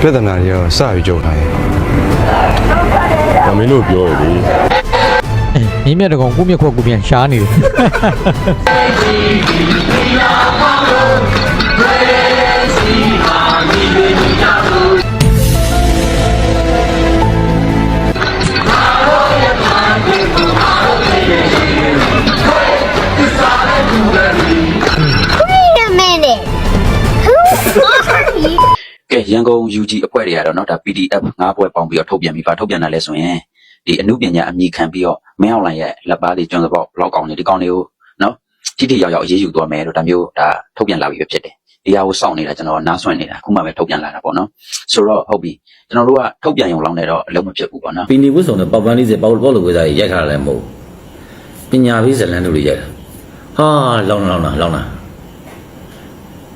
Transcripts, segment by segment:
ပြဿနာတွေရောစပြီးကြုံလာတယ်။မင်းတို့ပြောရလေအေးမင်းမြတ်တကောင်ကိုမြက်ခွက်ကိုပြန်ရှားနေတယ်ဲရန်ကုန် UG အဖွဲ့တွေကတော့နော်ဒါ PDF ၅ဘွဲပေါင်းပြီးတော့ထုတ်ပြန်ပြီပါထုတ်ပြန်တာလဲဆိုရင်ဒီအမှုပညာအမိခံပြီးတော့မင်းအောင်လိုင်ရဲ့လက်ပါတွေကျွန်းစပေါက်ဘလောက်ကောင်တွေဒီကောင်တွေကိုနော်တိတိယောက်ယောက်အရေးယူသွားမယ်လို့ဒါမျိုးဒါထုတ်ပြန်လာပြီပဲဖြစ်တယ်ဒီဟာကိုစောင့်နေတာကျွန်တော်နားဆွင့်နေတာအခုမှပဲထုတ်ပြန်လာတာပေါ့နော်ဆိုတော့ဟုတ်ပြီကျွန်တော်တို့ကထုတ်ပြန်ရုံလောက်နဲ့တော့အလုံးမဖြစ်ဘူးပေါ့နော်ပီနီဝစ်ဆောင်နဲ့ပေါပန်းလေးစပေါပေါလိုဝေးစားရိုက်ခါတာလည်းမဟုတ်ပညာပြီးဇလန်တို့တွေရိုက်တာဟာလောင်းလောင်းလာလောင်းလာ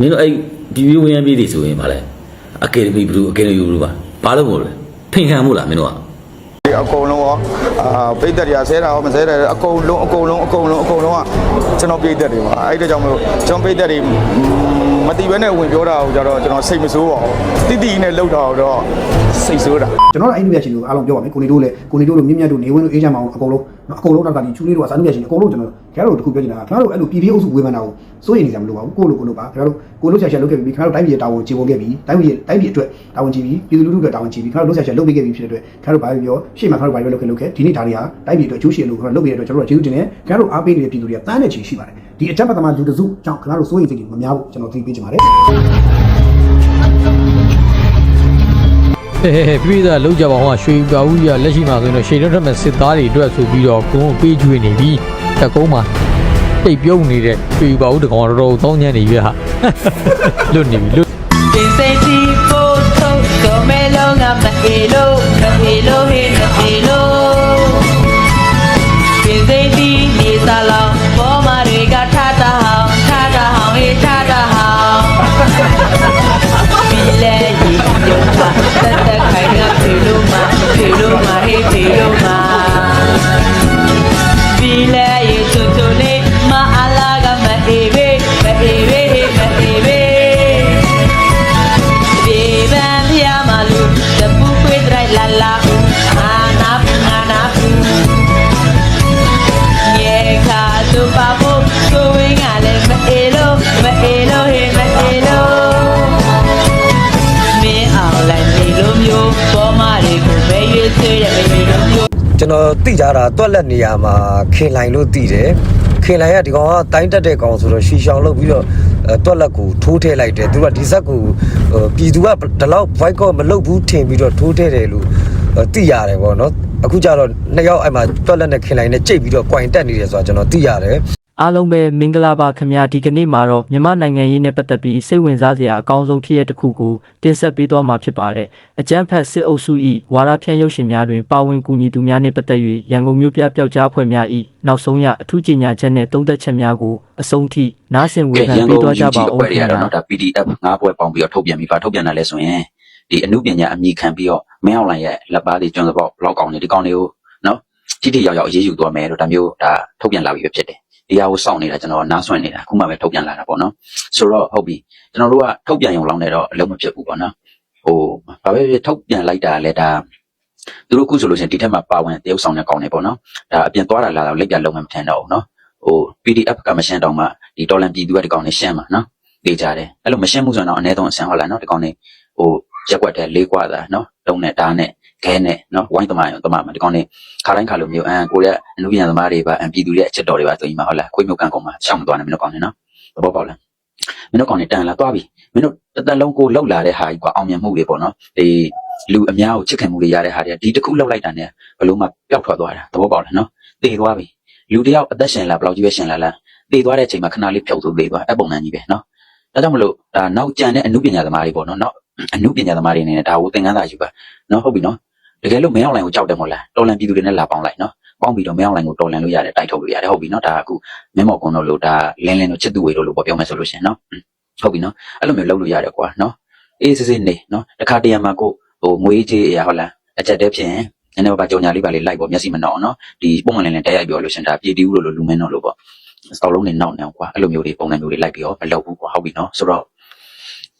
မင်းတို့အဲ့ဒီဝင်းရမ်းပြီးတွေဆိုရင်ဗာလဲ အကယ်ဒမီဘလူးအကယ်ဒမီဘလူးပါဘာလို့မို့လဲဖိန်ခံမို့လားမင်းတို့ကဒီအကုန်လုံးရောအာပိတ်သက်တွေကဆဲတာရောမဆဲတာရောအကုန်လုံးအကုန်လုံးအကုန်လုံးအကုန်လုံးကကျွန်တော်ပိတ်သက်တွေပါအဲ့ဒါကြောင့်မလို့ကျွန်တော်ပိတ်သက်တွေ မတိဘဲနဲ့ဝင်ပြောတာကိုကြတော့ကျွန်တော်စိတ်မဆိုးပါဘူးတိတိနဲ့လှုပ်တာတော့စိတ်ဆိုးတာကျွန်တော်တို့အဲ့ဒီပြရှင်ကိုအားလုံးပြောပါမယ်ကိုနေတို့လည်းကိုနေတို့လိုမြင့်မြတ်တို့နေဝင်းတို့အေးချမ်းမအောင်အကုန်လုံးနော်အကုန်လုံးတော့ကဒီချူလေးတို့ကစာနုပြရှင်အကုန်လုံးကျွန်တော်ခင်ဗျားတို့တခုပြောချင်တာခင်ဗျားတို့အဲ့လိုပြည်ပြည်အုပ်စုဝေဖန်တာကိုစိုးရိမ်နေကြမလို့ပါဘူးကိုလိုကိုလိုပါခင်ဗျားတို့ကိုလိုဆရာဆရာလုပ်ခဲ့ပြီခင်ဗျားတို့တိုင်းပြည်တာဝန်ခြေပေါ်ခဲ့ပြီတိုင်းပြည်တိုင်းပြည်အတွက်တာဝန်ခြေပြီပြည်သူလူထုအတွက်တာဝန်ခြေပြီခင်ဗျားတို့ဆရာဆရာလုပ်ပေးခဲ့ပြီဖြစ်တဲ့အတွက်ခင်ဗျားတို့ဘာပဲပြောရှေ့မှာခင်ဗျားတို့ဘာပဲလုပ်ခဲ့လုပ်ခဲ့ဒီနေ့ဒါတွေဟာတိုင်းပြည်အတွက်အကျိုးရှိလို့ခင်ဗျားလုပ်ပေးတဲ့အတွက်ကျွန်တော်တို့ကျေးဇူးတင်တယ်ခင်ဗျားတို့အားပေးနေတဲ့ပြည်သူတွေကတန်းတဲ့ချီရှိပါတယ် ဒီအကြမ်းဖက်သမားလူတစုကြောင့်ခင်ဗျားတို့စိုးရိမ်စိတ်တွေမများဘူးကျွန်တော်သိပေးချင်ပါတယ်ဟဲ့ဟဲ့ဟဲ့ပြည်သားလောက်ကြပါဟောရွှေပါဦးကြီးကလက်ရှိမှာဆိုရင်တော့ရှေ့တော့ထက်မဲ့စစ်သားတွေအတွက်ဆိုပြီးတော့ကုန်းကိုပေးကျွေးနေပြီတကုန်းမှာတိတ်ပြုံးနေတဲ့ရွှေပါဦးတကောင်တော်တော်တောင်းညံ့နေပြီဟာလွတ်နေပြီလွတ် ကျွန်တော်သိကြတာတွက်လက်နေရမှာခင်လိုင်လို့သိတယ်ခင်လိုင်ကဒီကောင်ကတိုင်းတက်တဲ့ကောင်ဆိုတော့ရှီရှောင်လုပ်ပြီးတော့အဲတွက်လက်ကိုထိုးထည့်လိုက်တယ်သူကဒီဇက်ကိုဟိုပြည်သူကဒီလောက် boycott မလုပ်ဘူးထင်ပြီးတော့ထိုးထည့်တယ်လို့အဲသိရတယ်ပေါ့နော်အခုကျတော့နှစ်ယောက်အဲ့မှာတွက်လက်နဲ့ခင်လိုင်နဲ့ကြိတ်ပြီးတော့ coin တက်နေတယ်ဆိုတာကျွန်တော်သိရတယ် အားလုံးပဲမင်္ဂလာပါခင်ဗျာဒီကနေ့မှာတော့မြန်မာနိုင်ငံရေးနဲ့ပတ်သက်ပြီးစိတ်ဝင်စားစရာအကောင်းဆုံးဖြစ်ရတစ်ခုကိုတင်ဆက်ပေးသွားမှာဖြစ်ပါတယ်အကြမ်းဖက်စစ်အုပ်စု၏ဝါဒဖြန့်ရုပ်ရှင်များတွင်ပါဝင်ကူညီသူများနှင့်ပတ်သက်၍ရန်ကုန်မြို့ပြပျောက်ကြားဖွဲ့များ၏နောက်ဆုံးရအထူးကြေညာချက်နှင့်တုံးသက်ချက်များကိုအဆုံးထိနားဆင်ဝေဖန်ပေးသွားကြပါဦးခင်ဗျာဒါ PDF ၅ဘွဲပေါင်းပြီးတော့ထုတ်ပြန်ပြီပါထုတ်ပြန်တာလဲဆိုရင်ဒီအမှုပညာအမြင်ခံပြီးတော့မင်းအောင်လိုင်ရဲ့လက်ပါတွေကျွန်တော်ပေါ့ဘလောက်ကောင်းနေဒီကောင်းတွေကိုနော်တိတိယောက်ယောက်အရေးယူသွားမယ်လို့ဒါမျိုးဒါထုတ်ပြန်လာပြီပဲဖြစ်တယ် ဒီဟာကိုစောင့်နေတာကျွန်တော်နားဆွင့်နေတာအခုမှပဲထုတ်ပြန်လာတာပေါ့နော်ဆိုတော့ဟုတ်ပြီကျွန်တော်တို့ကထုတ်ပြန်ရုံလောက်နဲ့တော့အလုံးမဖြစ်ဘူးပေါ့နော်ဟိုဘာပဲဖြစ်ထုတ်ပြန်လိုက်တာလဲဒါသူတို့ခုဆိုလို့ရှိရင်ဒီထက်မှပါဝင်တရုပ်ဆောင်တဲ့ကောင်းနေပေါ့နော်ဒါအပြင်သွားတာလာတော့လက်ပြလုံးမှမထင်တော့ဘူးနော်ဟို PDF ကမရှင်းတော့မှဒီတော်လန်ပြည်သူကဒီကောင်းနေရှင်းမှာနော်သေးကြတယ်အဲ့လိုမရှင်းမှုဆိုရင်တော့အနည်းဆုံးအဆင်ဟုတ်လားနော်ဒီကောင်းနေဟို ရက်ွက်တဲ့လေးကွာတာနော်တုံးနဲ့ဓာတ်နဲ့ခဲနဲ့နော်ဝိုင်းသမားရောသမားမှာဒီကောင်းနေခါတိုင်းခါလိုမျိုးအန်ကိုရဲ့အနုပညာသမားတွေပါအန်ပြည်သူတွေရဲ့အချက်တော်တွေပါဆိုရင်မှဟုတ်လားခွေးမြုပ်ကန်ကုန်မှာရှောင်းမသွားနဲ့မင်းတို့ကောင်းနေနော်သဘောပေါက်လားမင်းတို့ကောင်းနေတန်လာသွားပြီမင်းတို့တစ်သက်လုံးကိုလှုပ်လာတဲ့ဟာကြီးကွာအောင်မြင်မှုတွေပေါ့နော်ဒီလူအများကိုချစ်ခင်မှုတွေရတဲ့ဟာတွေကဒီတစ်ခုလှုပ်လိုက်တာနဲ့ဘယ်လို့မှပျောက်ထွက်သွားတာသဘောပေါက်လားနော်တည်သွားပြီလူတယောက်အသက်ရှင်လာဘယ်လောက်ကြီးပဲရှင်လာလားတည်သွားတဲ့အချိန်မှာခဏလေးဖြုတ်သူတည်သွားအပုံမှန်ကြီးပဲနော်ဒါကြောင့်မလို့ဒါနောက်ကြံတဲ့အနုပညာသမားတွေပေါ့နော်နောက် အနုပညာသမားတွေအနေနဲ့ဒါကိုသင်ခန်းစာယူပါနော်ဟုတ်ပြီနော်တကယ်လို့မင်းအောင်လိုင်ကိုကြောက်တယ်မို့လားတော်လန်ပြည်သူတွေနဲ့လာပေါင်းလိုက်နော်ပေါင်းပြီးတော့မင်းအောင်လိုင်ကိုတော်လန်လို့ရတယ်တိုက်ထုတ်လို့ရတယ်ဟုတ်ပြီနော်ဒါကအခုမင်းမော်ကွန်တို့လို့ဒါလင်းလင်းတို့ချစ်သူဝေတို့လို့ပေါ့ပြောမယ်ဆိုလို့ရှိရင်နော်ဟုတ်ပြီနော်အဲ့လိုမျိုးလုပ်လို့ရတယ်ကွာနော်အေးစစ်စစ်နေနော်တခါတရံမှာကိုဟိုငွေကြေးအရာဟုတ်လားအချက်တည်းဖြစ်ရင်နည်းနည်းပါးကြောင်ညာလေးပါလေးလိုက်ပေါ့မျက်စိမနှောက်နော်ဒီပုံမှန်လင်းလင်းတက်ရိုက်ပြောလို့ရှင်ဒါပြည်တီးဦးလို့လို့လူမင်းတို့လို့ပေါ့စောက်လုံးနေနောက်နေကွာအဲ့လိုမျိုးတွေပုံစံမျိုးတွေလိုက်ပြီးတော့မလုပ်ဘူးကွာဟုတ်ပြီနော်ဆိုတော့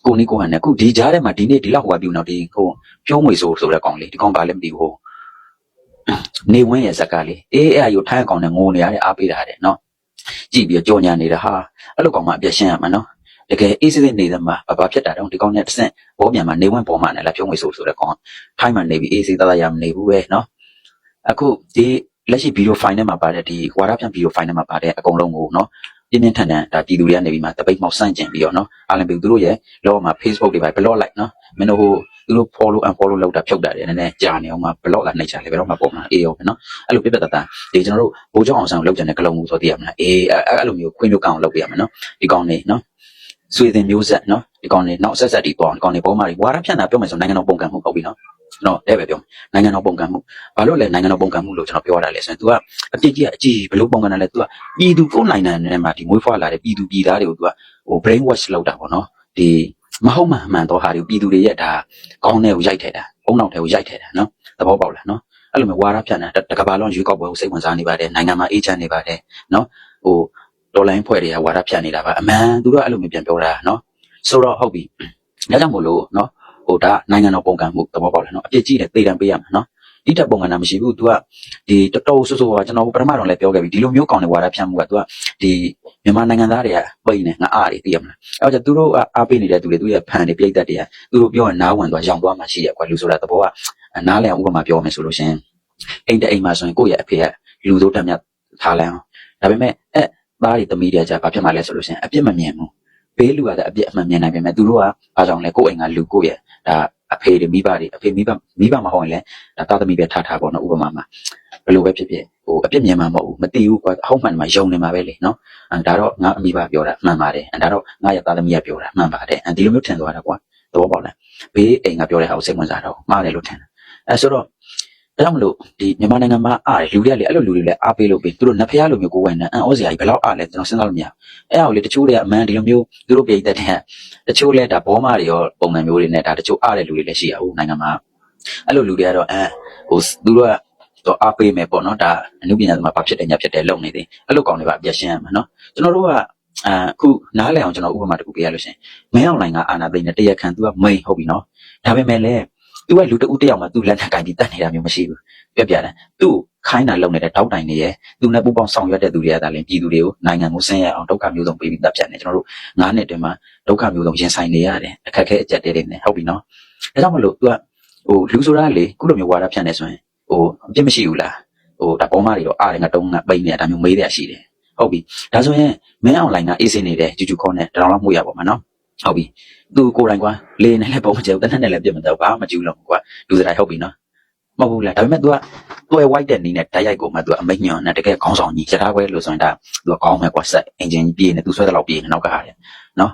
ကိုနီကိုဟန်နဲ့အခုဒီကြားထဲမှာဒီနေ့ဒီလောက်ဟိုကပြုနော်ဒီဟိုပြုံးငွေဆိုဆိုတဲ့ကောင်လေးဒီကောင်ပါလည်းမသိဘူးဟိုနေဝင်းရဲ့ဇက်ကလေးအေးအဲ့အယူထိုင်းကောင်နဲ့ငိုနေရတဲ့အားပေးတာတဲ့နော်ကြည့်ပြီးကြောညာနေတာဟာအဲ့လိုကောင်မှအပြည့်ရှင်းရမှာနော်တကယ်အေးစစ်စစ်နေတဲ့မှာဘာဘာဖြစ်တာတော့ဒီကောင်နဲ့တစ်ဆင့်ဘောမြန်မှာနေဝင်းပေါ်မှာနဲ့လာပြုံးငွေဆိုဆိုတဲ့ကောင်ထိုင်းမှာနေပြီးအေးစစ်သားသားရမနေဘူးပဲနော်အခုဒီလက်ရှိဗီဒီယိုဖိုင်ထဲမှာပါတဲ့ဒီဝါရပြန်ဗီဒီယိုဖိုင်ထဲမှာပါတဲ့အကုန်လုံးကိုနော် ပြင်းပြင်းထန်ထန်ဒါပြည်သူတွေကနေပြီးမှတပိတ်မောက်ဆန့်ကျင်ပြီးတော့နော်အားလုံးပြည်သူတို့ရဲ့လောကမှာ Facebook တွေပါ blog လိုက်နော်မင်းတို့ဟိုသူတို့ follow and follow လောက်တာဖြုတ်တာတယ်နည်းနည်းကြာနေအောင်မှ blog လာနှိပ်ချလေဘယ်တော့မှပုံမှာအေးရောပဲနော်အဲ့လိုပြပြတတ်တာဒီကျွန်တော်တို့ဘိုးကျောင်းအောင်ဆောင်လောက်ကြတဲ့ကလုံးမျိုးဆိုသိရမလားအေးအဲ့အဲ့လိုမျိုးခွင့်မျိုးကောင်းအောင်လုပ်ပြရမယ်နော်ဒီကောင်နေနော်ဆွေတင်မျိုးဆက်နော်ဒီကောင်နေနောက်ဆက်ဆက်တီပေါ့ဒီကောင်နေဘောမာတွေဝါရဖြန့်တာပြောမယ်ဆိုနိုင်ငံတော်ပုံကံမှုဟုတ်ပြီနော် ကျွန်တော်အဲ့ပဲပြောနိုင်ငံတော်ပုံကံမှုဘာလို့လဲနိုင်ငံတော်ပုံကံမှုလို့ကျွန်တော်ပြောရတာလဲဆိုရင် तू ကအပြစ်ကြီးအကြီးဘယ်လိုပုံကံလဲ तू ကပြည်သူကိုယ်နိုင်ငံထဲမှာဒီမွေးဖွားလာတဲ့ပြည်သူပြည်သားတွေကို तू ကဟို brain wash လုပ်တာပေါ့နော်ဒီမဟုတ်မှန်မှန်တော့ဟာတွေပြည်သူတွေရဲ့ဒါကောင်းတဲ့ကိုရိုက်ထဲတာအုံနောက်ထဲကိုရိုက်ထဲတာနော်သဘောပေါက်လားနော်အဲ့လိုမျိုးဝါရဖြန့်တာတကဘာလုံးရွေးကောက်ပွဲကိုစိတ်ဝင်စားနေပါတယ်နိုင်ငံမှာအေးချမ်းနေပါတယ်နော်ဟိုတော်လိုင်းဖွဲ့တွေကဝါရဖြန့်နေတာပါအမှန်သူတို့ကအဲ့လိုမျိုးပြန်ပြောတာနော်ဆိုတော့ဟုတ်ပြီဒါကြောင့်မို့လို့နော် ဟိုဒါနိုင်ငံတော်ပုံကံမှုသဘောပေါက်လားနော်အပြစ်ကြီးတယ်သေတံပေးရမှာနော်ဒီတက်ပုံကံတာမရှိဘူး तू ကဒီတော်တော်ဆိုးဆိုးကကျွန်တော်ပထမတော့လည်းပြောခဲ့ပြီဒီလိုမျိုးကောင်းတဲ့ဝါဒဖြန့်မှုက तू ကဒီမြန်မာနိုင်ငံသားတွေကပိတ်နေငါအားတွေသိရမလားအဲ့တော့သူတို့ကအားပေးနေတဲ့သူတွေသူရဲ့ဖန်တွေပြိတ်သက်တွေကသူတို့ပြောရင်နားဝင်သွားရောင်သွားမှရှိရကွာလူဆိုတာသဘောကနားလည်အောင်ဥပမာပြောမယ်ဆိုလို့ရှင်အိမ်တအိမ်မှာဆိုရင်ကိုယ့်ရဲ့အဖေကလူတို့တက်မြတ်ထားလမ်းဒါပေမဲ့အဲ့သားတွေသမီးတွေကကြာဘာဖြစ်မှလဲဆိုလို့ရှင်အပြစ်မမြင်ဘူး ဘေးလူကလည်းအပြစ်အမှန်မြင်နိုင်ပေမဲ့သူတို့ကအားကြောင့်လဲကိုယ့်အိမ်ကလူကိုယ့်ရဲ့ဒါအဖေတွေမိဘတွေအဖေမိဘမိဘမဟုတ်ရင်လည်းဒါသားသမီးပဲထားထားပေါ့နော်ဥပမာမှာဘယ်လိုပဲဖြစ်ဖြစ်ဟိုအပြစ်မြင်မှာမဟုတ်ဘူးမသိဘူးကွာအဟုတ်မှန်မှာယုံနေမှာပဲလေနော်အဲဒါတော့ငါအမိဘပြောတာမှန်ပါတယ်အဲဒါတော့ငါရဲ့သားသမီးကပြောတာမှန်ပါတယ်အဲဒီလိုမျိုးထင်သွားတာကွာသဘောပေါက်လားဘေးအိမ်ကပြောတဲ့ဟာကိုစိတ်ဝင်စားတော့မှားတယ်လို့ထင်တယ်အဲဆိုတော့ ဒါကြောင့်မလို့ဒီမြန်မာနိုင်ငံမှာအားတယ်လူတွေကလေအဲ့လိုလူတွေလည်းအားပေးလို့ပြီးသူတို့နှစ်ဖျားလိုမျိုးကိုယ်ဝင်နေအံ့ဩစရာကြီးဘယ်လောက်အားလဲကျွန်တော်စဉ်းစားလို့မရဘူးအဲ့ဒါကိုလေတချို့တွေကအမှန်ဒီလိုမျိုးသူတို့ပြည်သက်တဲ့တချို့လဲဒါဘောမတွေရောပုံစံမျိုးတွေနဲ့ဒါတချို့အားတဲ့လူတွေလည်းရှိရဘူးနိုင်ငံမှာအဲ့လိုလူတွေကတော့အဲဟိုသူတို့ကတော့အားပေးမယ်ပေါ့နော်ဒါအမှုပညာသမားဘာဖြစ်တယ်ညာဖြစ်တယ်လုံနေသေးအဲ့လိုကောင်တွေပါအပြတ်ရှင်းရမှာနော်ကျွန်တော်တို့ကအခုနားလည်အောင်ကျွန်တော်ဥပမာတစ်ခုပြရလို့ရှင်မင်းအောင်လိုင်ကအာနာသိန်းနဲ့တရက်ခံ तू ကမိန်ဟုတ်ပြီနော်ဒါပေမဲ့လည်း သူကလူတဦးတယောက်မှသူ့လက်ထက်ကင်ပြီးတတ်နေတာမျိုးမရှိဘူးပြပြတယ်သူ့ခိုင်းတာလုပ်နေတဲ့တောက်တိုင်တွေရဲ့သူနဲ့ပူပေါင်းဆောင်ရွက်တဲ့သူတွေကဒါလည်းပြည်သူတွေကိုနိုင်ငံကိုဆင်းရဲအောင်ဒုက္ခမျိုးစုံပေးပြီးတပ်ဖြတ်နေကျွန်တော်တို့ငါးနှစ်တွင်မှာဒုက္ခမျိုးစုံရင်ဆိုင်နေရတယ်အခက်အခဲအကျက်တဲတွေနဲ့ဟုတ်ပြီနော်ဒါကြောင့်မလို့ तू ကဟိုလူဆိုတာလေခုလိုမျိုးဝါဒဖြန့်နေဆိုရင်ဟိုအပြစ်မရှိဘူးလားဟိုဒါပေါ်မတွေရောအားတွေငါတုံးငါပိတ်နေတာဒါမျိုးမေးရရှိတယ်ဟုတ်ပြီဒါဆိုရင်မင်းအွန်လိုင်းကအေးစင်နေတယ်ဂျူဂျူခေါ်နဲ့တရောင်းလောက်မှုရပါမှာနော် ဟုတ်ပြီသူကိုယ်တိုင်ကွာလေနဲ့လည်းပုံမကျဘူးတနက်နဲ့လည်းပြတ်မတော့ဘာမှမကြည့်လို့ကွာလူစရိုက်ဟုတ်ပြီနော်မဟုတ်ဘူးလားဒါပေမဲ့ तू ကတွဲ white တဲ့နီးနဲ့တိုက်ရိုက်ကိုမှ तू အမိတ်ညွန်နဲ့တကယ်ခေါင်းဆောင်ကြီးရထားခွဲလို့ဆိုရင်ဒါ तू ကကောင်းမယ်ကွာဆက်အင်ဂျင်ကြီးပြေးနေ तू ဆွဲတဲ့လောက်ပြေးနေနောက်ကဟာတယ်နော်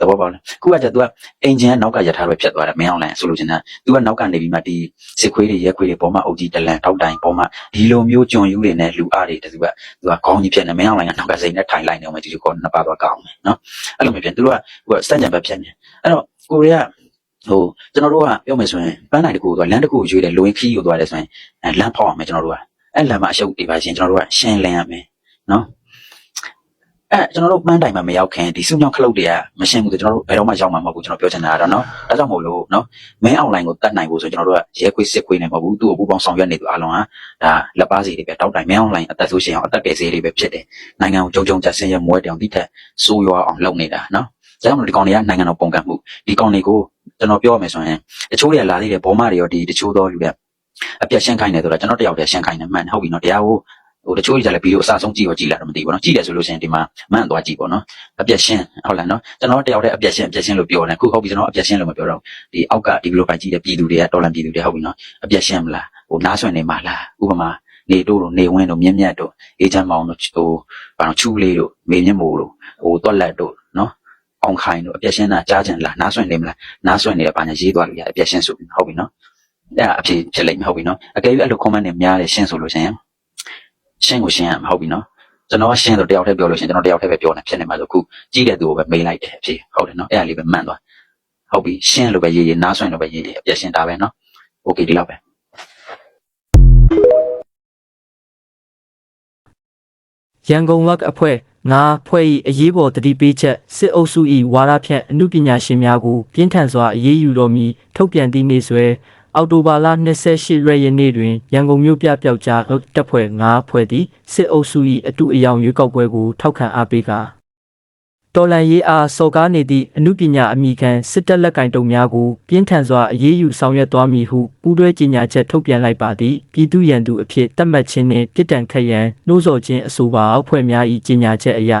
သဘောပေါက်လားခုကကျ तू ကအင်ဂျင်ကနောက်ကရထားခွဲဖြတ်သွားတယ်မင်းအောင်လိုင်းဆိုလို့ချင်တာ तू ကနောက်ကနေပြီးမှဒီစစ်ခွေးတွေရက်ခွေးတွေပေါ်မှာအုပ်ကြီးတလန်တောက်တိုင်ပေါ်မှာဒီလိုမျိုးကြုံယူတွေနဲ့လူအားတွေတူက तू ကခေါင်းကြီးဖြစ်နေမင်းအောင်လိုင်းကနောက်ကစိန်နဲ့ထိုင်လိုက်နေအောင်ဒီလိုကောနှစ်ပါးသွားကောင်းမယ်နော်အဲ့လိုမျိုးဖြစ် तू ကဟိုစက်ကြံဘက်ဖြစ်နေအဲ့တော့ကိုရီးယားဟိုကျွန်တော်တို့ကပြောမယ်ဆိုရင်ပန်းနိုင်တစ်ခုသွားလမ်းတစ်ခုကိုရွေးတယ်လိုရင်းခီးကိုသွားတယ်ဆိုရင်အဲလမ်းဖောက်အောင်မယ်ကျွန်တော်တို့ကအဲ့လမ်းမှာအရှုပ်တွေပါရှင်ကျွန်တော်တို့ကရှင်းလင်းရမယ်နော် အဲကျွန်တော်တို့ပန်းတိုင်မှာမရောက်ခင်ဒီစုညောင်းခလုတ်တွေကမရှင်းဘူးဆိုကျွန်တော်တို့ဘယ်တော့မှရောက်မှာမဟုတ်ဘူးကျွန်တော်ပြောချင်တာကတော့နော်ဒါကြောင့်မို့လို့နော်မင်းအွန်လိုင်းကိုတတ်နိုင်ဖို့ဆိုကျွန်တော်တို့ကရဲခွေးစစ်ခွေးနေမဟုတ်ဘူးသူ့ကိုပူပေါင်းဆောင်ရွက်နေသူအလုံးဟာဒါလက်ပါစီတွေပဲတောက်တိုင်မင်းအွန်လိုင်းအသက်ဆိုရှင်အောင်အသက်ကယ်ဆေးတွေပဲဖြစ်တယ်နိုင်ငံကိုကြုံကြုံကြဆင်းရဲမွဲတောင်တိထက်စိုးရွားအောင်လုပ်နေတာနော်ဒါကြောင့်မို့ဒီကောင်တွေကနိုင်ငံတော်ပုံကံမှုဒီကောင်တွေကိုကျွန်တော်ပြောရမယ်ဆိုရင်တချို့တွေကလာသေးတယ်ဘောမတွေရောဒီတချို့သောလူတွေအပြတ်ရှင်းခိုင်းတယ်ဆိုတာကျွန်တော်တယောက်တည်းရှင်းခိုင်းတယ်မှန်ဟုတ်ပြီနော်တရားကို ဟိုတချို့ကြီးကြလည်းဗီဒီယိုအစားဆုံးကြည့်ရောကြည့်လာတော့မသိဘူးနော်ကြည့်တယ်ဆိုလို့ရှိရင်ဒီမှာမှန်သွားကြည့်ပေါ့နော်အပြတ်ရှင်းဟုတ်လားနော်ကျွန်တော်တယောက်တည်းအပြတ်ရှင်းအပြတ်ရှင်းလို့ပြောတယ်ခုဟုတ်ပြီကျွန်တော်အပြတ်ရှင်းလို့မပြောတော့ဒီအောက်ကဒီဗီဒီယိုပိုင်ကြည့်တဲ့ပြည်သူတွေကတော်လန်ပြည်သူတွေဟုတ်ပြီနော်အပြတ်ရှင်းမလားဟိုနားဆွင့်နေမှာလားဥပမာနေတို့တို့နေဝင်းတို့မြင့်မြတ်တို့အေးချမ်းမောင်တို့ဟိုဘာလို့ချူလေးတို့မေမြင့်မို့တို့ဟိုတွက်လက်တို့နော်အောင်ခိုင်းတို့အပြည့်ရှင်းတာကြားချင်လားနားဆွင့်နေမလားနားဆွင့်နေတယ်ဘာညာရေးသွားလို့ရတယ်အပြည့်ရှင်းဆိုပြီးဟုတ်ပြီနော်အဲ့ဒါအဖြစ်ဖြစ်လိမ့်မယ်ဟုတ်ပြီနော်အကယ်၍အဲ့လို comment တွေများတယ်ရှင်းဆိုလို့ရှိရင် ရှင်းကိုရှင်းရမှာဟုတ်ပြီနော်ကျွန်တော်ကရှင်းဆိုတယောက်တည်းပြောလို့ရှရင်ကျွန်တော်တယောက်တည်းပဲပြောနေဖြစ်နေမှာဆိုခုကြည့်တဲ့သူကိုပဲမေးလိုက်တယ်အဖြစ်ဟုတ်တယ်နော်အဲ့ဒါလေးပဲမှန်သွားဟုတ်ပြီရှင်းလို့ပဲရေးရေးနားဆွင့်လို့ပဲရေးရေးအပြည့်ရှင်းတာပဲနော်โอเคဒီလောက်ပဲ ရ ရန်ကုန်ဝက်အဖွဲ့ငါဖွဲ့၏အရေးပေါ်တတိပေးချက်စစ်အုပ်စု၏ဝါဒဖြန့်အမှုပညာရှင်များကိုပြင်းထန်စွာအရေးယူတော်မူထုတ်ပြန်သည့်နေ့စွဲ အောက်တိုဘာလ28ရက်နေ့တွင်ရန်ကုန်မြို့ပြပျောက်ကြားတပ်ဖွဲ့9ဖွဲ့သည်စစ်အုပ်စု၏အတူအယောင်ရွေးကောက်ပွဲကိုထောက်ခံအားပေးကာတော်လန်ရေးအားစော်ကားနေသည့်အမှုပညာအမိခံစစ်တပ်လက်ကင်တုံများကိုပြင်းထန်စွာအရေးယူဆောင်ရွက်သွားမည်ဟုပူးတွဲကြေညာချက်ထုတ်ပြန်လိုက်ပါသည်ပြည်သူ့ရန်သူအဖြစ်သတ်မှတ်ခြင်းနှင့်ပြည်တံခတ်ရန်နှိုးဆော်ခြင်းအဆိုပါအဖွဲ့များ၏ကြေညာချက်အရ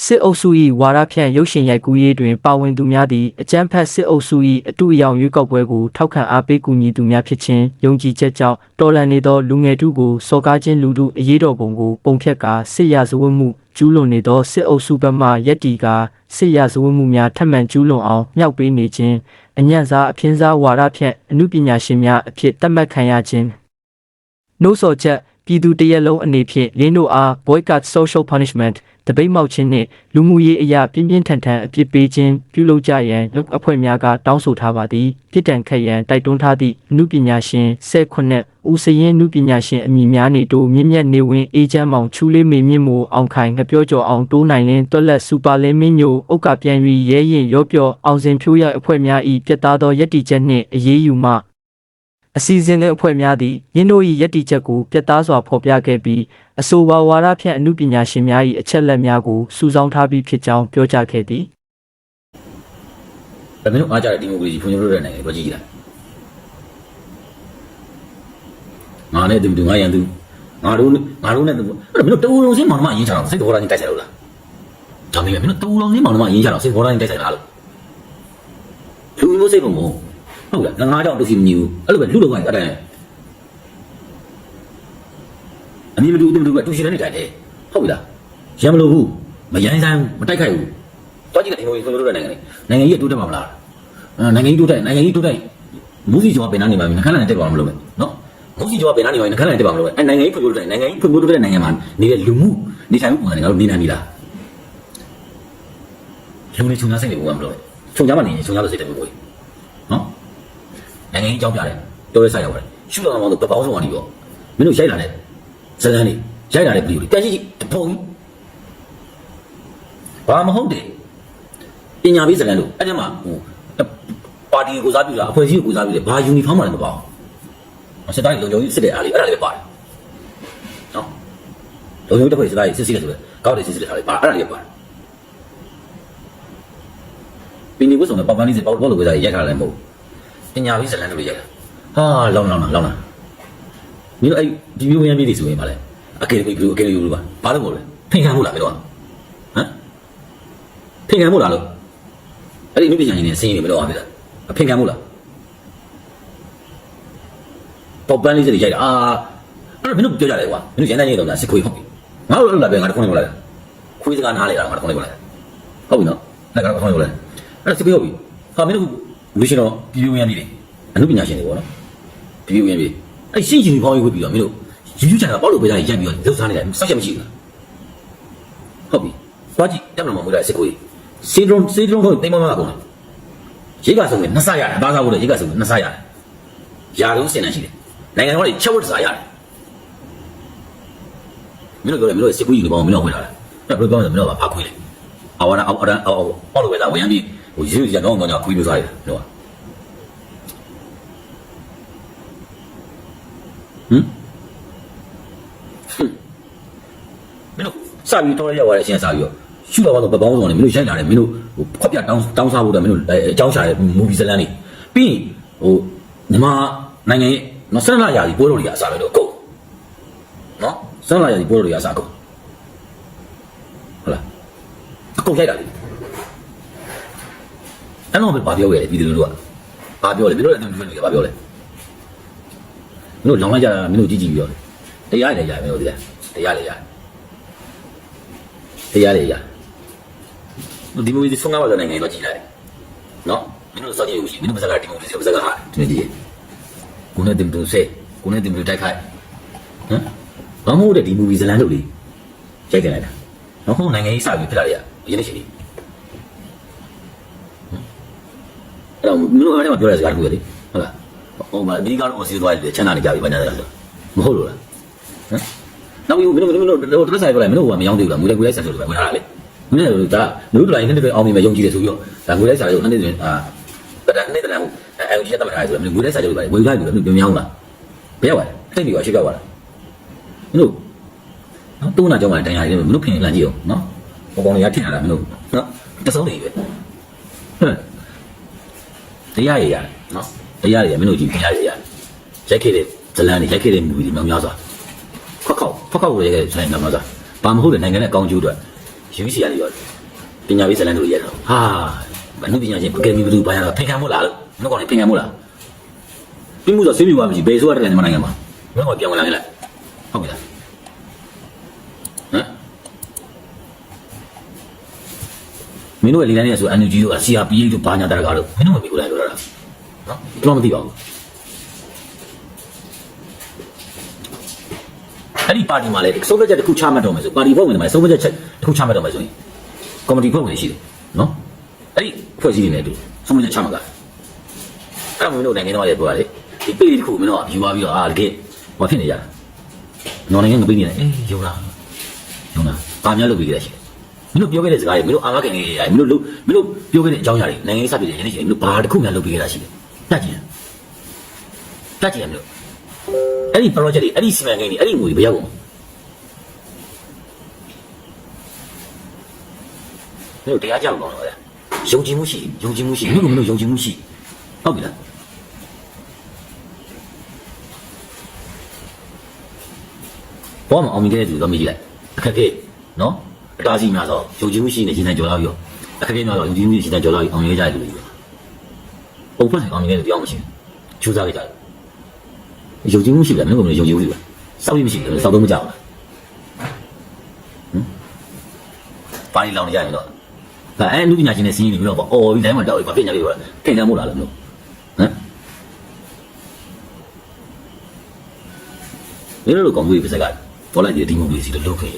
စစ်အုပ်စု၏ဝါဒဖြန့်ရုပ်ရှင်ရိုက်ကူးရေးတွင်ပါဝင်သူများသည်အကြမ်းဖက်စစ်အုပ်စု၏အတူအယောင်ရွေးကောက်ပွဲကိုထောက်ခံအားပေးကူညီသူများဖြစ်ခြင်းယုံကြည်ချက်ကြောင့်တော်လှန်နေသောလူငယ်ထုကိုစော်ကားခြင်းလူထုအရေးတော်ပုံကိုပုံဖြတ်ကာစစ်ရာဇဝတ်မှုကျူးလွန်နေသောစစ်အုပ်စုဘက်မှရက်တီကာစစ်ရာဇဝတ်မှုများထပ်မံကျူးလွန်အောင်မြောက်ပေးနေခြင်းအညံ့စားအပြင်းစားဝါဒဖြန့်အမှုပညာရှင်များအဖြစ်သတ်မှတ်ခံရခြင်းနှိုးဆော်ချက်ပြည်သူတရက်လုံးအနေဖြင့်လင်းတို့အား boycott social punishment တပိတ်မောက်ခြင်းနှင့်လူမှုရေးအရာပြင်းပြင်းထန်ထန်အပြစ်ပေးခြင်းပြုလုပ်ကြရန်လုပ်အဖွဲ့များကတောင်းဆိုထားပါသည်ပြည်တံခက်ရန်တိုက်တွန်းထားသည့်အမှုပညာရှင်18ဦးစရင်အမှုပညာရှင်အမည်များနေတို့မြင့်မြတ်နေဝင်အေဂျင့်မောင်ချူလေးမေမြင့်မို့အောင်ခိုင်ငပြောကျော်အောင်တိုးနိုင်လင်းတွက်လက်စူပါလင်းမင်းညိုဥက္ကပြန်ရီရဲရင်ရောပြောအောင်စင်ဖြိုးရအဖွဲ့များ၏ပြတ်သားသောယက်တီချက်နှင့်အရေးယူမှ အစီအစဉ်တဲ့အဖွဲ့များသည့်ယင်းတို့၏ယက်တီချက်ကိုပြတ်သားစွာဖော်ပြခဲ့ပြီးအဆိုပါဝါဒဖြန့်အမှုပညာရှင်များ၏အချက်လက်များကိုစုဆောင်းထားပြီးဖြစ်ကြောင်းပြောကြားခဲ့သည်ဒါမင်းတို့အားကြတဲ့ဒီမိုကရေစီဖွံ့ဖြိုးတိုးတက်တဲ့နိုင်ငံကိုကြည့်ကြည့်လားငါနဲ့တူတူငါရန်သူငါတို့ငါတို့နဲ့တူအဲ့တော့မင်းတို့တူလုံးစင်းမောင်နှမအရင်ချတော့စိတ်တော်တိုင်းတိုက်ဆိုင်လို့လားဒါမင်းမင်းတို့တူလုံးစင်းမောင်နှမအရင်ချတော့စိတ်တော်တိုင်းတိုက်ဆိုင်လားလို့လူမျိုးစိတ်ပုံမ ဟုတ်လားငါးကြောင့်တူစီမညီဘူးအဲ့လိုပဲလူတော်ကအတိုင်းအမီမတူတူတူပဲတူရှင်နေကြတယ်ဟုတ်ပြီလားရံမလို့ဘူးမရိုင်းဆိုင်မတိုက်ခိုက်ဘူးတော့ကြည့်တဲ့ဒီလိုဖွံ့ဖြိုးတဲ့နိုင်ငံတွေနိုင်ငံကြီးတိုးတက်မှာမလားအဲနိုင်ငံကြီးတိုးတက်နိုင်ငံကြီးတိုးတက်မူစီကျော်ပင်နာနေပါပြီနှခမ်းလည်းတက်ပါမလို့ပဲနော်မူစီကျော်ပင်နာနေပါပြီနှခမ်းလည်းတက်ပါမလို့ပဲအဲနိုင်ငံကြီးဖွံ့ဖြိုးတဲ့နိုင်ငံကြီးဖွံ့ဖြိုးတဲ့နိုင်ငံမှာနေတဲ့လူမှုနေထိုင်မှုပုံစံတွေငါတို့နေနိုင်ပြီလားလူနေချုံသားစိတ်တွေပုံစံမလို့ချုံသားမနေရင်ချုံသားလို့စိတ်တယ်ဘယ်လိုနော် နိုင်ငံကြီးကြောက်ပြတယ်တော်ရဲဆိုင်ရောက်တယ်ရှုတော်အောင်တော့ပပောင်းဆုံးကနေပေါ့မင်းတို့ရိုက်လာတဲ့ဇလန်းတွေရိုက်လာတဲ့ဗီဒီယိုတွေပြန်ကြည့်တပုံဘာမဟုတ်တယ်ပညာပေးစကန်လို့အဲ့ဒီမှာဟိုပါတီကိုစားပြုတာအဖွဲ့အစည်းကိုစားပြုတယ်ဘာယူနီဖောင်းမှလည်းမပါဘူးစစ်တိုင်းလုံခြုံရေးစစ်တဲ့အားလေးအဲ့ဒါလေးပဲပါတယ်နော်လုံခြုံရေးတစ်ဖွဲ့စစ်တိုင်းစစ်စစ်တယ်ဆိုတော့ကောက်တယ်စစ်စစ်တဲ့အားလေးပါအဲ့ဒါလေးပဲပါတယ်ပင်ဒီဝတ်ဆောင်တဲ့ပပန်လေးစစ်ပေါ့ဘောလို့ကစားရိုက်ထားတယ်မဟုတ် ပညာပေးစကန်လို့ရိုက်တာဟာလောင်းလောင်းလောင်းလာမင်းတို့အဲ့ဒီမျိုးဝင်ပြေးနေဆိုရင်ဗာလဲအကယ်ဒမီဘလူးအကယ်ဒမီဘလူးပါဘာလို့မဟုတ်လဲဖင်ခံမှုလားမင်းတို့ကဟမ်ဖင်ခံမှုလားလို့အဲ့ဒီအမှုပညာရှင်တွေဆင်းရဲမလို့အောင်ပြီလားအဖင်ခံမှုလားတော့ပန်းလေးစတွေရိုက်တာအာအဲ့တော့မင်းတို့ပြောကြတယ်ကွာမင်းတို့ရန်တန်းကြီးတော့လားစစ်ခွေးဟုတ်ပြီငါတို့လည်းလာပဲငါတခုနေကိုလာခွေးစကားနားလေတာငါတခုနေကိုလာဟုတ်ပြီနော်လည်းငါတခုနေကိုလာအဲ့စစ်ခွေးဟုတ်ပြီဟာမင်းတို့ လူရှင်တော့ပြည်ပြင်းရပြီလေအမှုပညာရှင်တွေပေါ့နော်ပြည်ပြင်းရပြီအဲ့ရှင်းရှင်ဖောင်းရေးဝတ်ပြီးတော့မင်းတို့ယူယူချတာပေါ့လို့ပဲရိုက်ပြီးတော့လှုပ်ရှားနေတာစောက်ချက်မရှိဘူးလားဟုတ်ပြီသွားကြည့်တက်မလို့မမွေးတာစစ်ခွေးစေဒရုံစေဒရုံကိုတိမ်မမကုန်တယ်ရိတ်ကဆုံးနဲ့နှစ်ဆရတယ်ဘာသာဖို့လဲရိတ်ကဆုံးနဲ့နှစ်ဆရတယ်ယာလုံးစင်နေရှိတယ်နိုင်ငံတော်တွေချက်ဝတ်စားရတယ်မင်းတို့ပြောတယ်မင်းတို့စစ်ကူးယူနေပေါင်းမင်းတို့ဝင်လာတယ်အဲ့ဘယ်ပြောလဲမင်းတို့ကဖာခွေးလေအဝါနာအော်အော်အော်အော်လို့ပဲသာဝင်ပြီး ဟိုရေရတော့တော့ခွေးပြစားရတယ်နော်ဟမ်မင်းတို့စပြီးတော့ရောက်ရတဲ့အချိန်စပြီးတော့ရှုတော့တော့ပပောင်းဆောင်နေမင်းတို့ရိုက်လာတယ်မင်းတို့ဟိုခွက်ပြတောင်းတောင်းစားဖို့တော့မင်းတို့အကြောင်းရှာတဲ့မူဗီဇလန်နေပြီးရင်ဟိုမြန်မာနိုင်ငံရဲ့နော်ဆန္ဒရာကြီးပွဲတော်တွေအစားပဲတော့အကုန်နော်ဆန္ဒရာကြီးပွဲတော်တွေအစားအကုန်ဟုတ်လားအကုန်ရိုက်တာလေ အဲ့တော့ဘာပြောရလဲပြည်သူတို့ကဘာပြောလဲမင်းတို့လည်းသူတို့ကဘာပြောလဲမင်းတို့လောင်လိုက်ကြတာမင်းတို့ကြည့်ကြည့်ပြီးတော့တရားလည်းရတယ်မင်းတို့ဒီလားတရားလည်းရတယ်တရားလေရဒီမိုကရေစီဆုံးကားပါတဲ့နိုင်ငံတော့ကြည်လိုက်နော်မင်းတို့စောင့်ကြည့်လို့ရှိရင်မင်းတို့မစကားဒီမိုကရေစီမစကားဟာဒီနေ့ကိုနဲ့တင်တူဆဲကိုနဲ့တင်တူတိုက်ခိုက်ဟမ်ဘာမို့တဲ့ဒီမူဗီဇလန်တို့လေးရိုက်တယ်လိုက်တာနောက်ဆုံးနိုင်ငံရေးစပြီးဖြစ်လာတယ်အရင်နေ့ရှိနေ အဲ့တော့မင်းတို့အဲ့ဒါမှပြောရစကားတခုလေဟုတ်လားဟိုမှာဒီကတော့အစီအသွားတယ်ချမ်းသာနေကြပြီဘာညာလဲဆိုမဟုတ်လို့လားဟမ်နောက်ပြီးမင်းတို့မင်းတို့တော့တက်ဆိုင်ပြောလိုက်မင်းတို့ကမယောင်းသေးဘူးလားငွေလိုက်ငွေလိုက်ဆက်ဆိုလို့ပဲဝင်လာတာလေမင်းတို့ဒါမျိုးတို့လိုက်နေတယ်အောင်မြင်မယ်ယုံကြည်တယ်ဆိုပြီးတော့ဒါငွေလိုက်စာရုပ်နှစ်နှစ်အာဒါနဲ့တည်းကအဲအဲရှက်တမထားဆိုတော့ငွေလိုက်စာရုပ်ပဲဝေလိုက်ပြီမင်းတို့ပြောင်းလားဘယ်ရောက်လဲတိတ်ပြီးတော့ရှေ့ပြောက်သွားလားမင်းတို့နော်တုံးနာကြောင်းမှာတရားရည်မင်းတို့ဖင်လန့်ကြည့်အောင်နော်ဘောကောင်တွေကထင်ရတာမင်းတို့နော်တစုံနေပဲဟမ် တရားရည်ရနော်တရားရည်မင်းတို့ကြည့်တရားရည်ရရိုက်ခဲ့တဲ့ဇလန်တွေရိုက်ခဲ့တဲ့မူတွေမြောင်များစွာဖက်ခောက်ဖက်ခောက်ရဲ့ဆိုင်မှာသာဘာမဟုတ်တဲ့နိုင်ငံနဲ့အကောင်းကျိုးအတွက်ယူစီရတယ်ရောပညာရေးဇလန်တို့ရတော့ဟာဘယ်နှပညာရှင်ပကယ်မီဘလူဘာရတာဖင်ခံမို့လားလို့နှုတ်ကောင်ဖင်ခံမို့လားပြီးမှုဆိုဆေးပြပါမရှိဘယ်ဆိုရတယ်မြန်မာနိုင်ငံမှာဘယ်တော့ပြောင်းလာလဲဟုတ်ပြီလားဟမ် မင်းတို့ရဲ့လီလန်ရဲ့ဆို NUG တို့က CRPA တို့ဘာညာတရကားတို့မင်းတို့မပြီးဘူးလားပြောတာနော်ကျွန်တော်မသိပါဘူးအဲ့ဒီပါတီမှာလည်းစုံဖြတ်ချက်တစ်ခုချမှတ်တော့မယ်ဆိုပါတီဖွဲ့ဝင်တွေမှာစုံဖြတ်ချက်တစ်ခုချမှတ်တော့မယ်ဆိုရင်ကော်မတီဖွဲ့ဝင်တွေရှိတယ်နော်အဲ့ဒီဖွဲ့စည်းနေတယ်သူစုံဖြတ်ချက်ချမှတ်တာအဲ့ဒါမင်းတို့နိုင်ငံတော်ရဲ့ပြောတာလေဒီပေတစ်ခုမင်းတို့ကယူသွားပြီးတော့အာတကယ်ဘာဖြစ်နေကြလဲနော်နိုင်ငံကပေးနေတယ်အေးယုံလားယုံလားဘာများလုပ်ပြီးကြလဲရှိ မင်းတို့ပြောခဲ့တဲ့စကားတွေမင်းတို့အာမခံနေရမင်းတို့လုပ်မင်းတို့ပြောခဲ့တဲ့အကြောင်းအရာတွေနိုင်ငံရေးစပြည့်တဲ့ယနေ့ချိန်မင်းတို့ဘာတစ်ခုများလုပ်ပြီးကြတာရှိတယ်တတ်ကြည့်တတ်ကြည့်ရမလို့အဲ့ဒီ project တွေအဲ့ဒီစီမံကိန်းတွေအဲ့ဒီငွေတွေဘယ်ရောက်ကုန်လဲတို့တရားကြောက်တော့လားယုံကြည်မှုရှိယုံကြည်မှုရှိမြို့ကမလို့ယုံကြည်မှုရှိဟုတ်ပြီလားဘောမအောင်မြင်ခဲ့တဲ့သူတော့မေးကြည့်လိုက်အခက်ခဲနော် အတားစီများဆိုယုံကြည်မှုရှိနေရှင်တိုင်းကြော်လာပြီးတော့အခက်ခဲများဆိုယုံကြည်မှုရှိရှင်တိုင်းကြော်လာပြီးအောင်မြင်ခဲ့ကြတဲ့လူတွေပုံဖွင့်အောင်မြင်ခဲ့တဲ့တရားမရှိဘူးကျူးစားခဲ့ကြတယ်ယုံကြည်မှုရှိတယ်မင်းကလည်းယုံကြည်မှုရှိတယ်စောက်ရမရှိဘူးစောက်တော့မကြောက်ဘူးဟမ်ပါရီလောင်နေကြရင်တော့ဒါအဲလူပညာရှင်နဲ့စီးနေပြီးတော့ပေါ့အော်ဒီတိုင်းမှာတောက်ပြီးဘာဖြစ်ညာလေးတော့ထိန်တမ်းမို့လားလို့ဟမ်မင်းတို့ကောင်ကြီးပြစကားပေါ်လိုက်ဒီဒီမိုကရေစီလို့လုပ်ခဲ့ရ